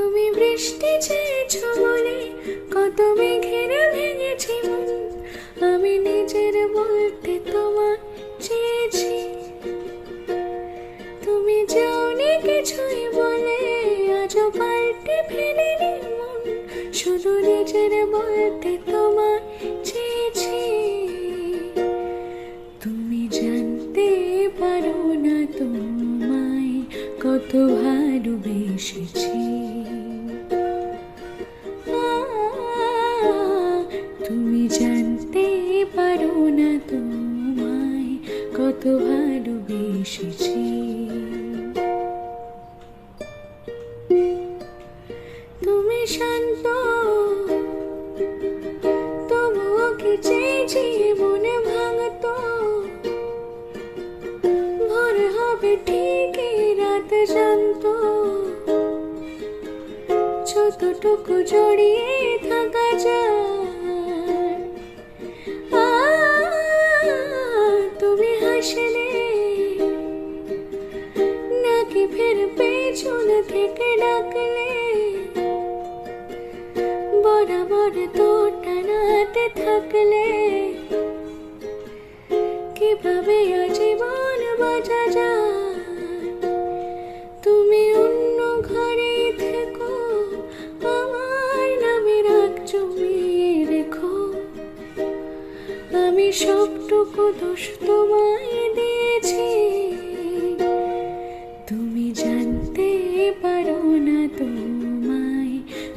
তুমি বৃষ্টি চেয়েছ বলে, কত মেঘের ভেঙেছি আমি নিজের বলতে তোমার চেয়েছি। তুমি যাওনি কিছুই বলে, আজও পাল্টে ফেলেনি মন। শুধু নিজের বলতে তোমার চেয়েছি। তুমি জানতে পারো না তোমায় কত ভালোবেসেছি। তুমি জানতে পারো না তোমায় কত ভালোবেসেছি। তুমি শান্ত, তবুও কি চেয়েছি মনে ভাঙতো? ভোর হবে ঠিকই, রাত জানত ছোটটুকু জড়িয়ে থাকা যায় পেছন থেকে ডাকলে বরাবর তো টানাতে থাকলে কীভাবে আজীবন বাঁচা যায়? তুমি অন্য ঘরে থেকো, আমার নামে রাগ জমিয়ে রেখো। আমি সবটুকু দোষ তোমায় দিয়েছি।